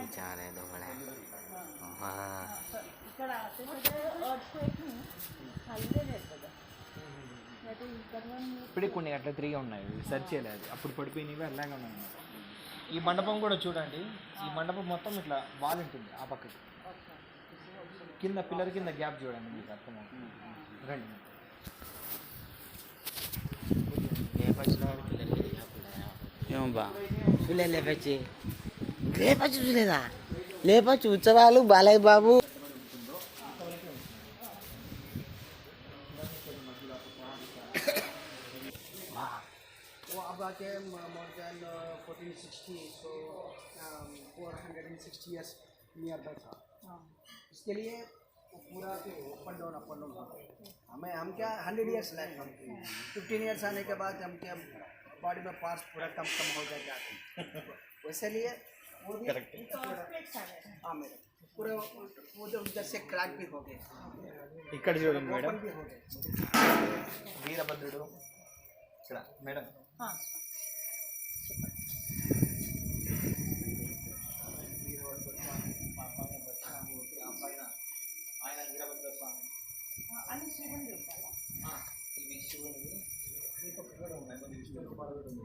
बेचारे तो बड़ा हाँ ఇక్కడ ఎర్త్క్వేక్ హైలే చేస్తుంది అయితే ఇక్కడ ఇప్పుడే కొన్ని అట్లా తిరిగి ఉన్నాయి సెర్చ్ చేయలేదు అప్పుడు పడిపోయినవి అలాగే ఉన్నాయి అన్నమాట. ఈ మండపం కూడా చూడండి ఈ మండపం మొత్తం ఇట్లా వాల్ ఉంటుంది ఆ పక్కకి కింద పిల్లర్ కింద గ్యాప్ చూడండి మీకు అర్థమవుతుంది రండి లేపచ్చినవాడు పిల్లలకి ఏం బా చూలే లేపచ్చి లేపచ్చు చూలేదా లేపచ్చు ఉత్సవాలు బాలయ్య బాబు वो अब आके more than fourteen sixty so four hundred and sixty years nearby था इसके लिए वो पूरा up and down up and down हमें हम क्या हंड्रेड ईयर्स लाइफ हम फिफ्टीन ईयर्स आने के बाद हम क्या बॉडी में पार्ट्स पूरा कम कम हो जाएगा वैसे लिए वो भी हाँ मेरे पूरा वो जो उधर से क्रैक भी हो गए ఇక్కడ చూడండి మేడం ओपन भी हो गए వీరభద్రుడు ఇక్కడ మేడం వీరభద్ర స్వామి మా పైన దక్షిణామూర్తి ఆ పైన ఆయన వీరభద్ర స్వామి అన్ని శివుని చూడాలా ఆ, ఇవి శివునివి ఈ పక్క కూడా ఉన్నాయి కొన్ని విష్ణువులకు పడ కూడా ఉంది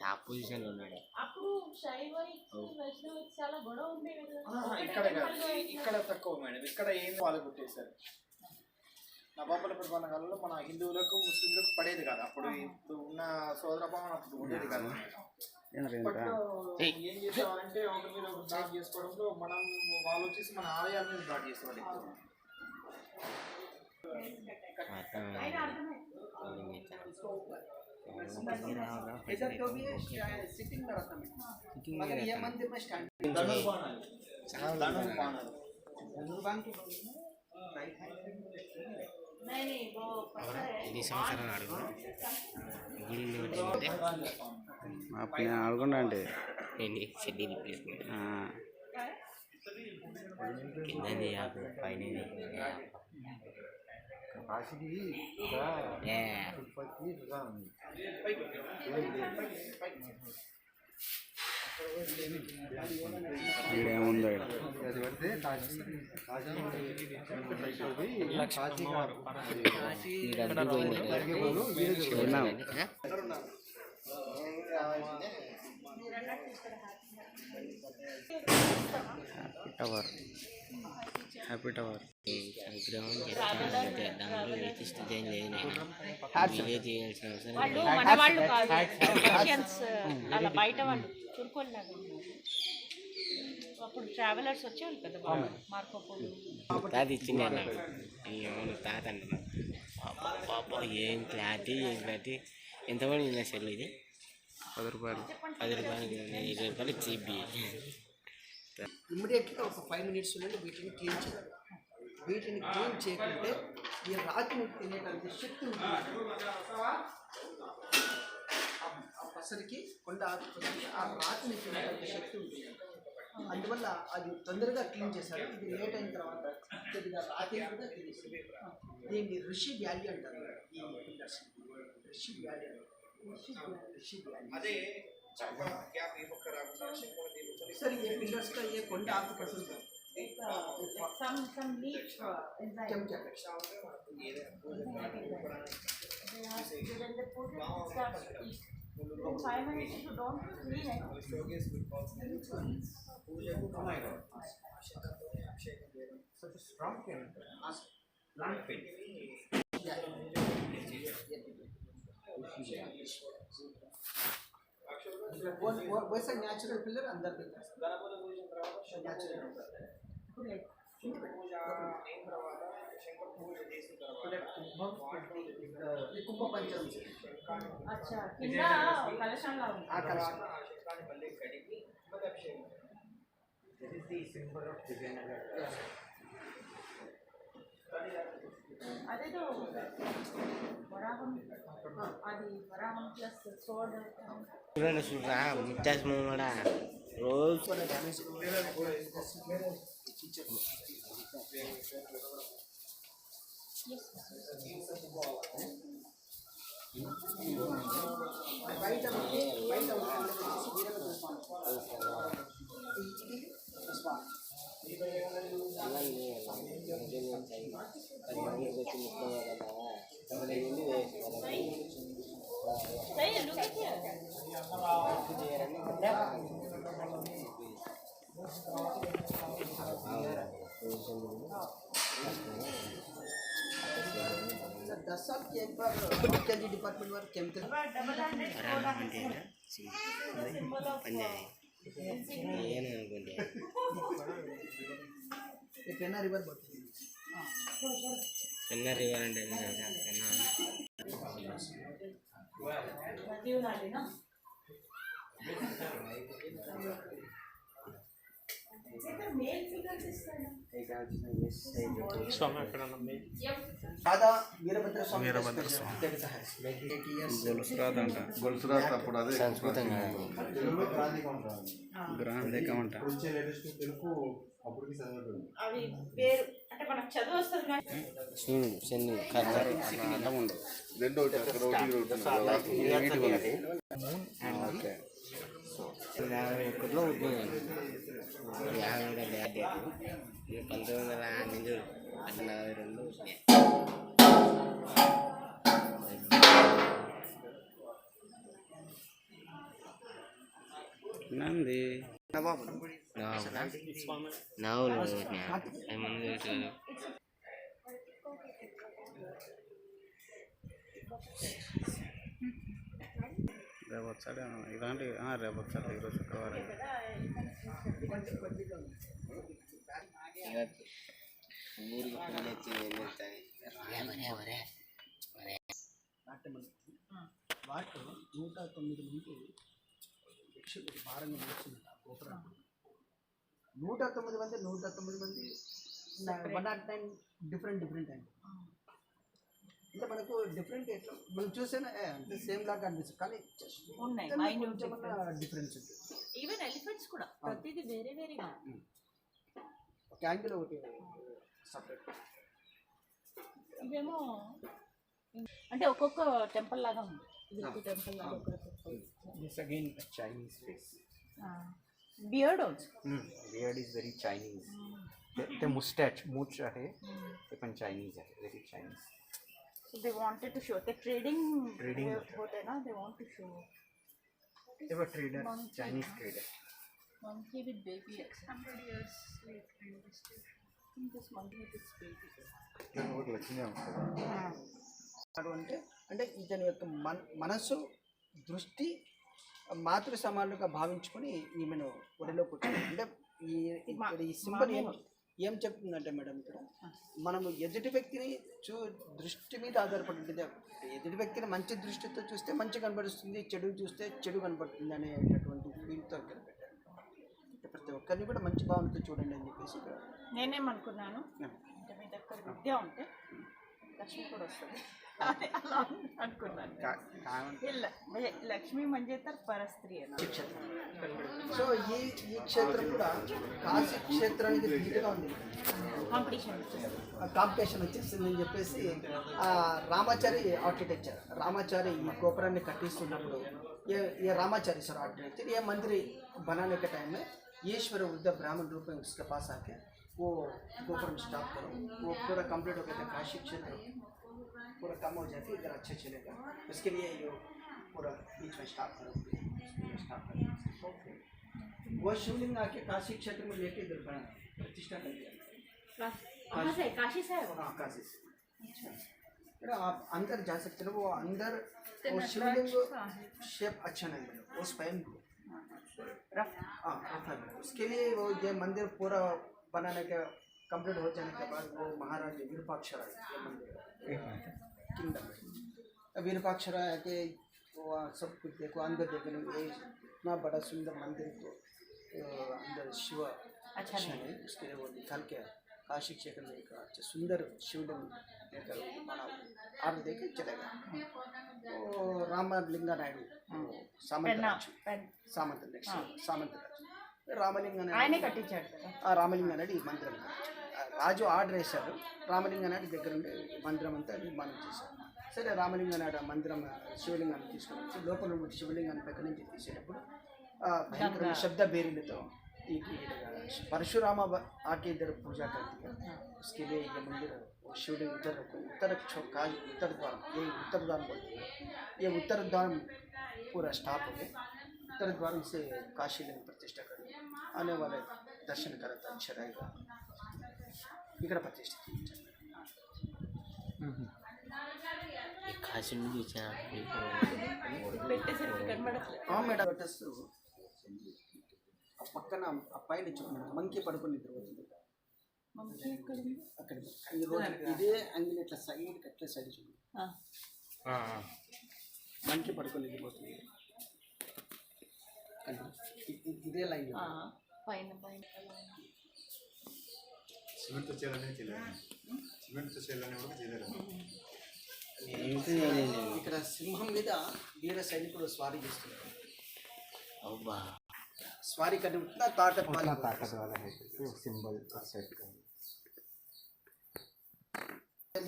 టాప్ పొజిషన్లో ఉన్నాడు. అప్పుడు చాలా గొడవ ఇక్కడ ఇక్కడ తక్కువ మేడం. ఇక్కడ ఏం వాళ్ళు కొట్టేశారు? నవాబుల పరిపాలన కాలంలో మన హిందువులకు ముస్లింలకు పడేది కాదు. అప్పుడు ఇప్పుడు ఉన్న సోదర భావన అప్పుడు ఉండేది కాదు ఏం చేసేవారంటే ఒకరి మీద ఒకరు దాడి చేసుకోవడంలో మనం వాళ్ళు వచ్చేసి మన ఆలయాల మీద దాడి చేసేవాళ్ళు అర్థమైంది. ఎన్ని సంవత్సరాలు నేను అడగండి అండి ఏంటి పైన ఏ ఈడేముందో ఈడ. ఈ డబ్బు పోయింది విన్నాం. హ్యాపీ టవర్ హ్యాపీ టవర్ విగ్రహం లేటెస్ట్ మీరే చేయాల్సిన అవసరం అలా బయట వాళ్ళు అప్పుడు ట్రావెలర్స్ వచ్చేవాళ్ళు కదా బాబు మార్కోపోలు తాత నాకు అవును తాత అంటున్నాను పాప పాప ఏం క్లారిటీ ఏం క్లారిటీ? ఎంత పడింది నా సెల్ ఇది? పది రూపాయలు. పది రూపాయలకి నేను ఇరవై రూపాయలు చీప్ ఇమ్మీడియట్గా ఒక ఫైవ్ మినిట్స్ నుండి వీటిని క్లీన్ చేయాలి వీటిని క్లీన్ చేయకుంటే ఈ రాతి ముక్తి తినేటువంటి శక్తి ఆ కొండ కొండ ఆ రాతిని తినేటువంటి శక్తి ఉంటుంది. అందువల్ల అది తొందరగా క్లీన్ చేశారు. ఇది లేట్ అయిన తర్వాత కొద్దిగా రాతి కూడా తెలియదు దీన్ని ఋషి వ్యాలీ అంటారు. ఋషి వ్యాలీ ఋషి ఋషి వ్యాలీ అదే सर ये पिलर्स का ये कौन आपको पसंद है some some leaf uh, inside. क्या क्या They have when they put it, it starts to eat. In five minutes you don't clean it. such a strong pain చేస్తే న్యాచురల్ పిల్లర్ అందరికీ కుంభ పంచమి కడిగి This is the symbol of Vijayanagar. Yes. అదేదో వరాహం అది వరాహం plus సోడ్ చూడండి చూడరా ముత్యాస్ మామడా రోజు బయట బయట दस साल के एक बार कैंडी डिपार्टमेंट वाले कैंप पंचायत இப்போ என்ன ரிவர் பாட்டில் చిన్న రివర్ అంటే చిన్న స్వామి ఎక్కడ అంట. గొలుసురాత అప్పుడు అదే సంస్కృతంగా. గ్రాండ్ అకౌంట్ తెలుగు అవి పేరు అంటే మనకు చదువు వస్తుంది చూడు అలా ఉండదు. రెండు ఓకే. యాభై ఒకటిలో ఉద్యోగం యాభై ఒకటి పంతొమ్మిది వందల నుంచి నలభై రెండు నంది నవ్వులు రేపు వచ్చాడు ఇలాంటి ఆ, రేపు వచ్చాడు ఈరోజు శుక్రవారం ఊరికి ఫోన్ వచ్చి ఏం చెప్తాయి నూట తొమ్మిది మంది భిక్షులు భారంగా మోస్తున్నారు ఆ గోపురం నూట తొమ్మిది మంది నూట తొమ్మిది మంది one naught nine different different అండి అంటే మనకు డిఫరెంట్ ఎట్లా మనం చూసేనా అంటే సేమ్ లాగా అనిపిస్తుంది కానీ ఉన్నాయి డిఫరెన్స్ ఉంటుంది. ఈవెన్ ఎలిఫెంట్స్ కూడా ప్రతిదీ వేరే వేరేగా. ఒక యాంగిల్ ఒకటి సపరేట్ ఇవేమో అంటే ఒక్కొక్క టెంపుల్ లాగా ఉంది. ఇది ఒక టెంపుల్ లాగా ఒక temple This again a Chinese face. Beard also Mm. Beard is very Chinese. The, the mustache, mooch hai, ते पण Chinese hai, very Chinese. So they wanted to show. The trading Trading. uh, होते ना they want to show. They were traders, Monkey. Chinese traders. Monkey with baby. 600 years late kind of I think this monkey with its baby. ఒకటి వచ్చిందే ఉంటుంది వాడు అంటే అంటే ఇతని యొక్క మన మనస్సు దృష్టి మాతృ సమానులుగా భావించుకొని ఈమెను ఒడిలో కూర్చొని అంటే ఈ ఇక్కడ ఈ సింబల్ ఏం ఏం చెప్తుందంటే మేడం ఇక్కడ మనము ఎదుటి వ్యక్తిని చూ దృష్టి మీద ఆధారపడి ఉంటుంది ఎదుటి వ్యక్తిని మంచి దృష్టితో చూస్తే మంచి కనబడుతుంది చెడు చూస్తే చెడు కనబడుతుంది అనేటటువంటి ఫీల్తో ఇక్కడ పెట్టారు. ప్రతి ఒక్కరిని కూడా మంచి భావనతో చూడండి అని చెప్పేసి ఇక్కడ నేనేమనుకున్నాను? అంటే మీ దగ్గర విద్య ఉంటే లక్ష్మి కూడా వస్తుంది. అదే అలా అనుకున్నాను ಇಲ್ಲ లక్ష్మి म्हणजे तर परस्त्री आहे ना సో ఈ ఈ క్షేత్రం కూడా కాశీ క్షేత్రానికి ధీటుగా ఉంది కాంపిటీషన్ కాంపిటీషన్ వచ్చేసింది అని చెప్పేసి ఆ రామాచారి ఆర్కిటెక్చర్ రామాచారి ఈ గోపురాన్ని కట్టిస్తున్నప్పుడు ये ये रामाचारी सर आर्किटेक्चर ये मंदिर बनाने के टाइम में ईश्वर वृद्ध ब्राह्मण रूप में उसके पास आके वो गोपुरम स्टॉप करो वो पूरा कंप्लीट हो गया था काशी क्षेत्र पूरा कम हो जाती है इधर अच्छा चलेगा। उसके लिए ये पूरा बीच में स्टॉप करो स्टॉप करो। वो शिवलिंग आके काशी क्षेत्र में लेके इधर बना प्रतिष्ठा कर दिया। कहाँ से काशी से है? हाँ काशी से। बेटा आप अंदर जा सकते हो वो अंदर वो शिवलिंग शेप अच्छा नहीं बना वो स्वयं हाँ। रखा उसके लिए वो ये मंदिर पूरा बनाने का कंप्लीट हो जाने के बाद वो महाराज विरूपाक्षर आए ये मंदिर। किंगडम विरूपाक्षर आए के वो सब कुछ देखो अंदर देखने ये इतना बड़ा सुंदर मंदिर तो अ, अंदर शिव अच्छा अच्छा नहीं उसके लिए वो निकाल के काशी क्षेत्र में एक अच्छे सुंदर शिवलिंग लेकर बना ऑर्डर देके चले गए तो राम लिंगा नायडू सामंत పెన్నా राज, పెన్ सामंत next, सामंत राज. రామలింగ ఆయనే నాయుడు కట్టించాడు కదా ఆ రామలింగ నాయుడు ఈ మందిరం కట్టించాడు. ఆ రాజు ఆర్డర్ వేశారు రామలింగ నాయుడు దగ్గర ఉండి ఈ మందిరం అంతా నిర్మాణం చేశారు సరే రామలింగ నాయుడు ఆ మందిరం శివలింగాన్ని తీసుకొని వచ్చి లోపల ఉన్న శివలింగాన్ని పక్క నుంచి తీసేటప్పుడు ఆ భయంకర శబ్ద బేరీలతో ఈ ఈ परशुराम आके इधर पूजा करती है उसके लिए ये मंदिर वो शिवलिंग उधर उत्तर चौका उत्तर द्वार ये उत्तर द्वार बोलते हैं ये उत्तर द्वार पूरा स्टाप हो गया उत्तर द्वार से काशी लिंग प्रतिष्ठा कर आने वाले दर्शन करता अच्छा रहेगा ఇక్కడ ప్రతిష్ఠ చేయించారు ఈ కాశీ నుంచి వచ్చిన పెట్టేసరికి కనబడట్లేదు. ఆ మేడం లోటస్ ఆ పక్కన ఆ పైన చూడండి మంకీ పడుకొని ఎక్కడ ఉంది? అక్కడ ఇదే అంగిల్ ఇట్లా సైడ్ అట్లా సైడ్ చూడండి ఆ. మంకీ పడుకొని ఇ- ఇదే లైన్ ఆ, పైన పైన. సిమెంట్ తో చేయాలనే చేయలేదు సిమెంట్ తో చేయాలనే వరకు చేయలేరు ఇక్కడ సింహం మీద వీర సైనికుడు స్వారీ చేస్తున్నారు అబ్బా స్వారీ కట్టి ఉట్లా తాకట్ వాళ్ళ తాకట్ వాళ్ళ సింబల్ సెట్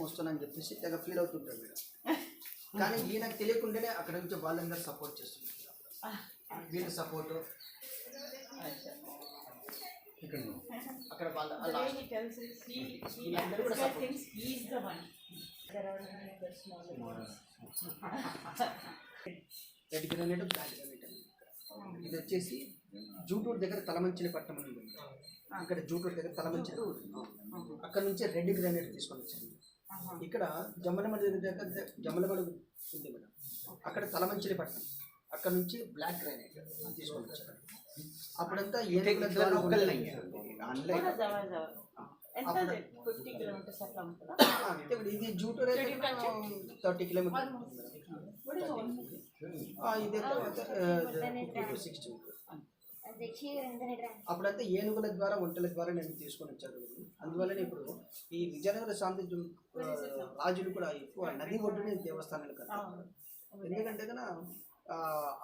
వస్తున్నాను చెప్పేసి తెగ ఫీల్ అవుతుంటారు మీరు కానీ ఈయనకు తెలియకుండానే అక్కడ నుంచి వాళ్ళందరూ సపోర్ట్ చేస్తున్నారు వీళ్ళ సపోర్టు ఇక్కడ అక్కడ వీళ్ళందరూ కూడా. రెడ్ గ్రానైట్ బ్లాక్ గ్రానైట్ అని ఇది వచ్చేసి జూటూరు దగ్గర తలమంచిని పట్టణం అని ఉంది. ఇక్కడ జూటూరు దగ్గర తలమంచిని అక్కడ నుంచి రెడ్ గ్రానైట్ తీసుకొని వచ్చాను. ఇక్కడ జమ్మలమడి దగ్గర జమ్మలమడి ఉంది మేడం. అక్కడ తలమంచిని పట్టణం. అక్కడ నుంచి బ్లాక్ గ్రానైట్ తీసుకొని వచ్చాను. అప్పుడంతా ఇది జూటూరు అయితే థర్టీ కిలోమీటర్? ఇది ఫిఫ్టీ సిక్స్టీ అప్పుడంతా ఏనుగుల ద్వారా ఒంటెల ద్వారా నేను తీసుకొని వచ్చాను. అందువల్లనే ఇప్పుడు ఈ విజయనగర సామ్రాజ్యం రాజులు కూడా ఎక్కువ నది ఒడ్డునే దేవస్థానాలు కట్టారు ఎందుకంటే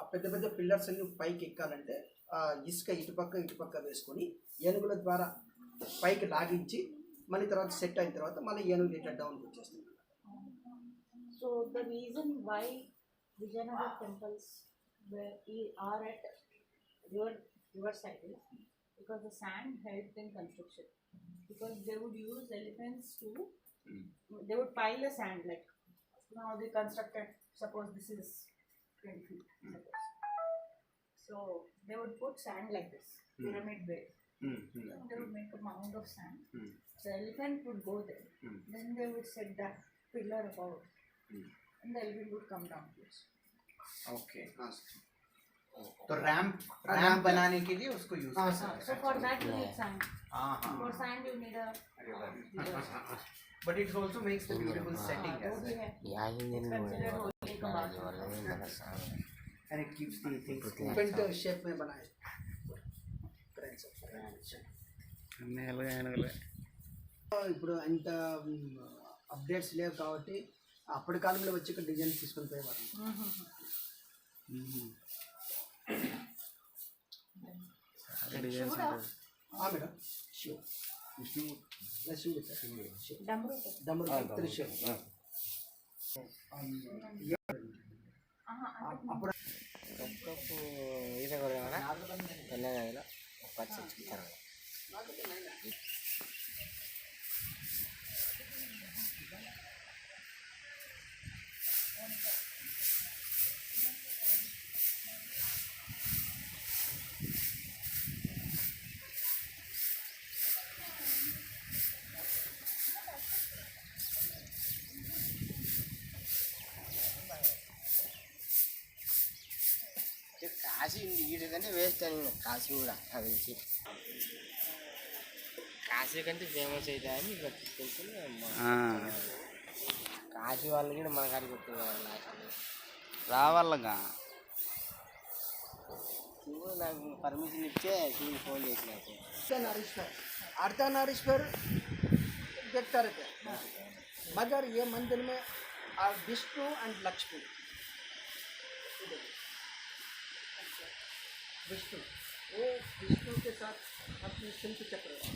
ఆ పెద్ద పెద్ద పిల్లర్స్ అన్ని పైకి ఎక్కాలంటే ఇసుక ఇటుపక్క ఇటుపక్క వేసుకొని ఏనుగుల ద్వారా పైకి లాగించి మళ్ళీ తర్వాత సెట్ అయిన తర్వాత మళ్ళీ ఏనుగు లీటర్ డౌన్ వచ్చేస్తుంది so the reason why Vijayanagar temples are at river river because the sand help in construction because they would use elephants to they would pile the sand నా constructed suppose this is twenty feet So they would put sand like this, mm. pyramid way. Mm, mm, So they would mm. make a mound of sand. Mm. The elephant would go there. Mm. Then they would set that pillar about, mm. and the elephant would come down to it. Okay. तो ramp ramp बनाने के लिए उसको use करते हैं so for that you need sand हाँ हाँ for sand you need a but it's also makes the beautiful setting as या ये नहीं हो रहा है वाला है and it keeps the things different uh, shape में बनाए Friends, friends. అన్నీ ఏనుగులే ఇప్పుడు అంత అప్డేట్స్ లేవు కాబట్టి అప్పటి కాలంలో వచ్చి ఇక్కడ డిజైన్ తీసుకొని పోయేవారు ఆ మేడం శివ నా శివుడు సార్. శివ. Damru. దమ్ముడు త్రిశూల్ ఆహా, అంటే అప్పుడు ఒక్కొక్క ఈత కొడదామన్నా తెల్లగదిలో ఒక చచ్చిపోతారు కాశీ వీడికంటే వేస్ట్ అని కాశీ కూడా అది తెలిసి కాశీ కంటే ఫేమస్ అవుతా అని ఇక్కడ తెలుసుకుని కాశీ వాళ్ళు కూడా మన కాడికి వస్తున్నారు లాస్ట్ రావాలగా శివుడు నాకు పర్మిషన్ ఇచ్చే శివుడు ఫోన్ చేసినట్టు అర్ధనారీశ్వర్ అర్ధనారీశ్వర్ देखता रहते हैं मगर ये मंदिर में आ, विष्णु एंड लक्ष्मी ये देखो। विष्णु वो विष्णु के साथ अपने शिल्प चक्र है।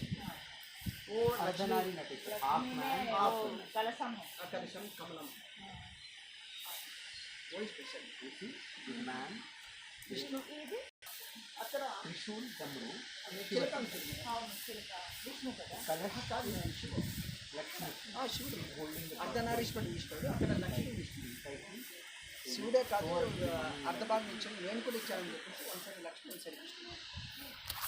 वो अर्धनारी लक्ष्मी नटी हाफ लक्ष्मी मैन में हाफ वो कलशम है आकर्षण कमलम वही स्पेशल మ్యాన్ విష్ణు అక్కడ త్రిశూల్ డమ్రు చిలక ఉంటుంది అవును చిలుక విష్ణు కదా కలశ కాదు శివుడు ఆ, శివుడు అర్ధనారీశ్వరుడు ఈశ్వరుడు అక్కడ లక్ష్మీ విష్ణుడు శివుడే కాదు అర్ధభాగం ఇచ్చాను నేను కూడా ఇచ్చానని చెప్పేసి ఒకసారి లక్ష్మీ ఒకసారి విష్ణుడు